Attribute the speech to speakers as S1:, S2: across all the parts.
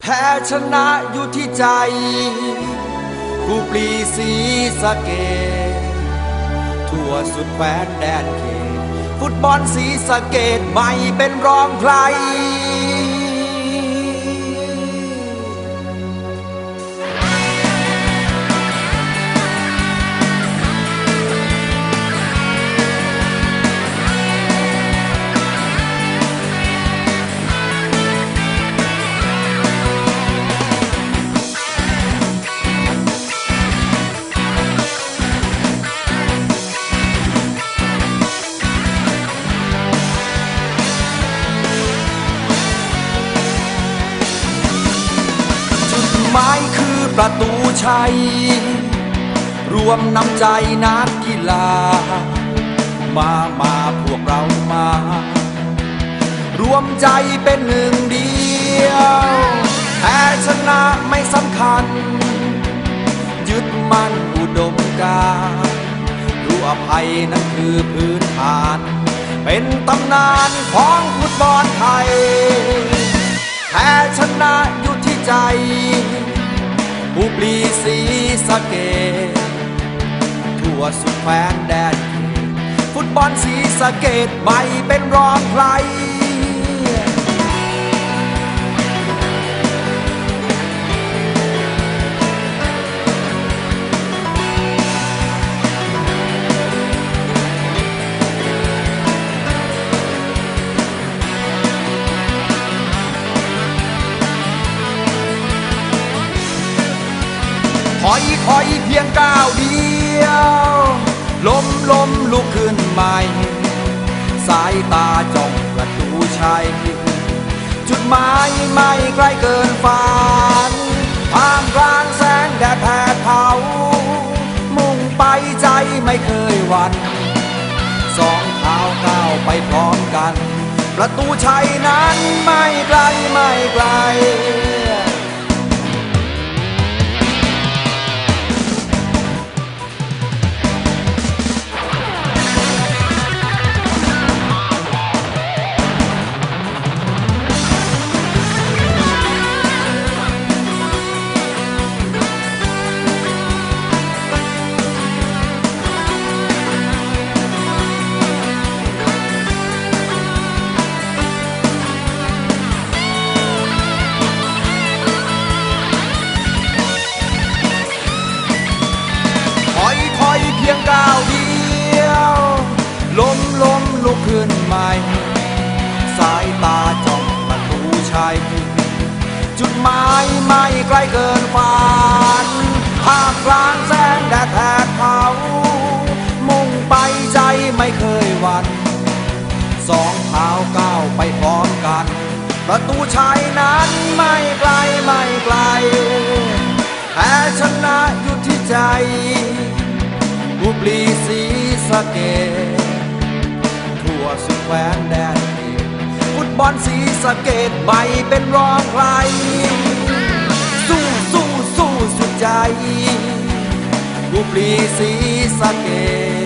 S1: แพ้ชนะอยู่ที่ใจ กูปรีสีสะเกตทั่วสุดแคว้นแดนเขต ฟุตบอลสีสะเกตไม่เป็นรองใคร ประตูชัย รวมน้ำใจนักกีฬา มามาพวกเรามา รวมใจเป็นหนึ่งเดียวแพ้ชนะไม่สำคัญ ยึดมั่นอุดมการรู้อภัยนั้นคือพื้นฐาน เป็นตำนานของฟุตบอลไทย แพ้ชนะอยู่ที่ใจ ผู้ปลีสีสะเกดทั่วสุดแคว้นแดนเขตฟุตบอลสีสะเกตไม่เป็นรองใคร ถอยเพียงก้าวเดียวล้มล้มลุกขึ้นใหม่ สายตาจ้องประตูชัย จุดหมายไม่ไกลเกินฝันท่ามกลางแสงแดดแผดเผา มุ่งไปใจไม่เคยหวั่นสองเท้าก้าวไปพร้อมกัน ประตูชัยนั้นไม่ไกลไม่ไกล ลเกินฝันท่ามกลางแสงแดดแผดเผา มุ่งไปใจไม่เคยหวั่นสองเท้าก้าวไปพร้อมกัน ประตูชัยนั้นไม่ไกลไม่ไกลแพ้ชนะอยู่ที่ใจบุบลีสีสะเกตทั่วสุดแคว้นแดนฟุตบอลสีสะเกตไม่เป็นรองใคร ใจบุบลีสีสะเก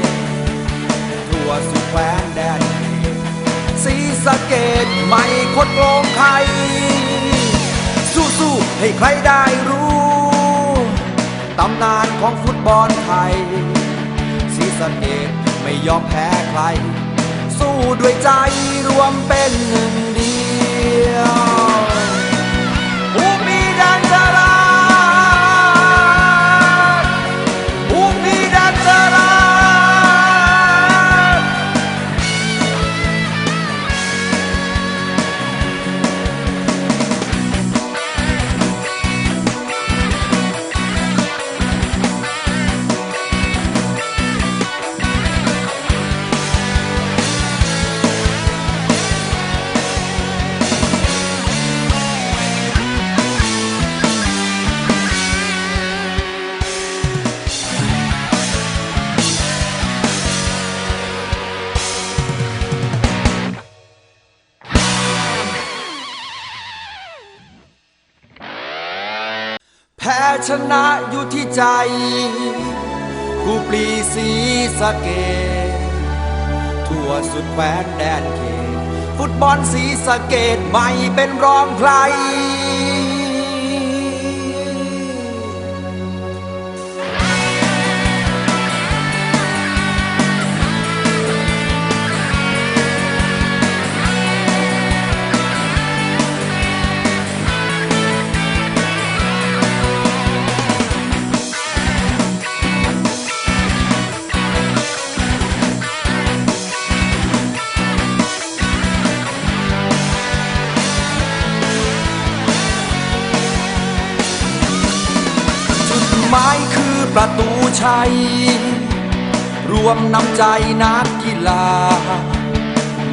S1: ตทั่วสุดแควนแดนสีสะเกตไม่คดโกงใคร สู้สู้ให้ใครได้รู้ตำนานของฟุตบอลไทยศรีสะเกดไม่ยอมแพ้ใคร สู้ด้วยใจรวมเป็นหนึ่ง ชนะอยู่ที่ใจกูปลีสีสะเกตทั่วสุดแฟนแดนเขตฟุตบอลสีสะเกตไม่เป็นรองใคร ไม้คือประตูชัย รวมน้ำใจนักกีฬา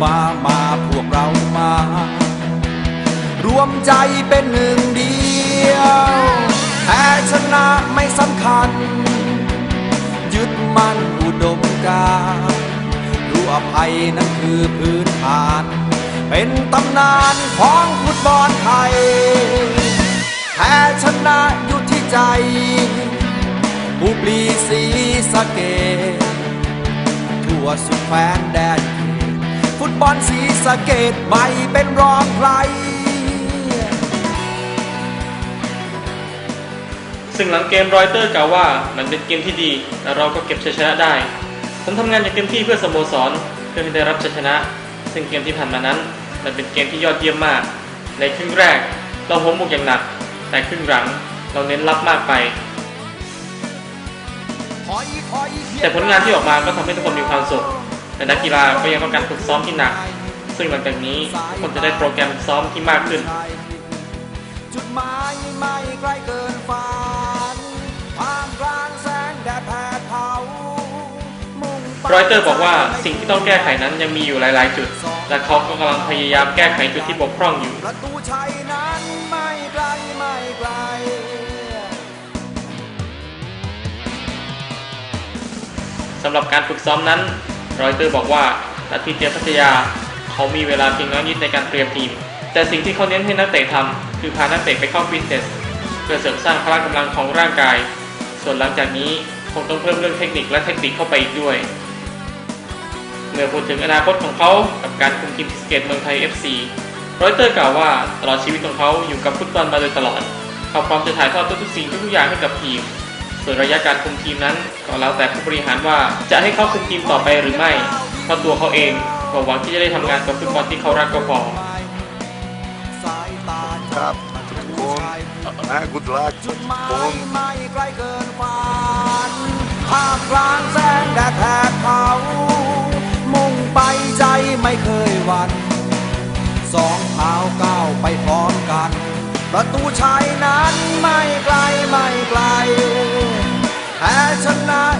S1: มามาพวกเรามา รวมใจเป็นหนึ่งเดียวแพ้ชนะไม่สำคัญ ยึดมั่นอุดมการรู้อภัยนั้นคือพื้นฐาน เป็นตำนานของฟุตบอลไทย ลีสีสะเกตทั่วสุดแฟนแดนเขตฟุตบอลสีสะเกตไม่เป็นรองใคร
S2: ซึ่งหลังเกมรอยเตอร์กล่าวว่ามันเป็นเกมที่ดีและเราก็เก็บชัยชนะได้ ผมทำงานอย่างเต็มที่เพื่อสโมสรเพื่อให้ได้รับชัยชนะ ซึ่งเกมที่ผ่านมานั้น มันเป็นเกมที่ยอดเยี่ยมมาก ในครึ่งแรก เราหัวหมกอย่างหนัก แต่ครึ่งหลังเราเน้นรับมากไป แต่ผลงานที่ออกมาก็ทำให้ทุกคนมีความสุข แต่นักกีฬาก็ยังต้องการฝึกซ้อมที่หนัก ซึ่งหลังจากนี้ทุกคนจะได้โปรแกรมซ้อมที่มากขึ้น
S1: จุดหมายไม่ไกลเกินฝันท่ามกลางแสงแดดแผดเผามุ่งไป
S2: รอยเตอร์บอกว่าสิ่งที่ต้องแก้ไขนั้นยังมีอยู่หลาย ๆ จุด และเขาก็กำลังพยายามแก้ไขจุดที่บกพร่องอยู่ สำหรับการฝึกซ้อมนั้นรอยเตอร์บอกว่านาทีเจพัทยา เขามีเวลาเพียงน้อยนิดในการเตรียมทีม แต่สิ่งที่เขาเน้นให้นักเตะทำคือพานักเตะไปเข้าฟิตเนสเพื่อเสริมสร้างพละกำลังของร่างกาย ส่วนหลังจากนี้คงต้องเพิ่มเรื่องเทคนิคและเทคนิคเข้าไปอีกด้วย เมื่อพูดถึงอนาคตของเขากับการคุมทีมพิสเกตเมืองไทย FC รอยเตอร์กล่าวว่าตลอดชีวิตของเขาอยู่กับฟุตบอลมาโดยตลอด เขาพร้อมจะถ่ายทอดทุกสิ่งทุกอย่างให้กับทีม ส่วนระยะการคุมทีมนั้นก็แล้วแต่ผู้บริหารว่าจะให้เขาคุมทีมต่อไปหรือไม่เพราะตัวเขาเองก็หวังที่จะได้ทำงานกับฟุตบอลที่เขารักก็พอ
S1: สายตา
S3: ครับทุกคนนะกุดลัก
S1: จุดหมา
S3: ผ
S1: ย
S3: ม
S1: ไม่ไกลเกินฝันท่ามกลางแสงแดดแผดเผามุ่งไปใจไม่เคยหวันสองเท้าก้าวไปพร้อมกัน ประตูชัยนั้นไม่ไกลไม่ไกล แพ้ชนะ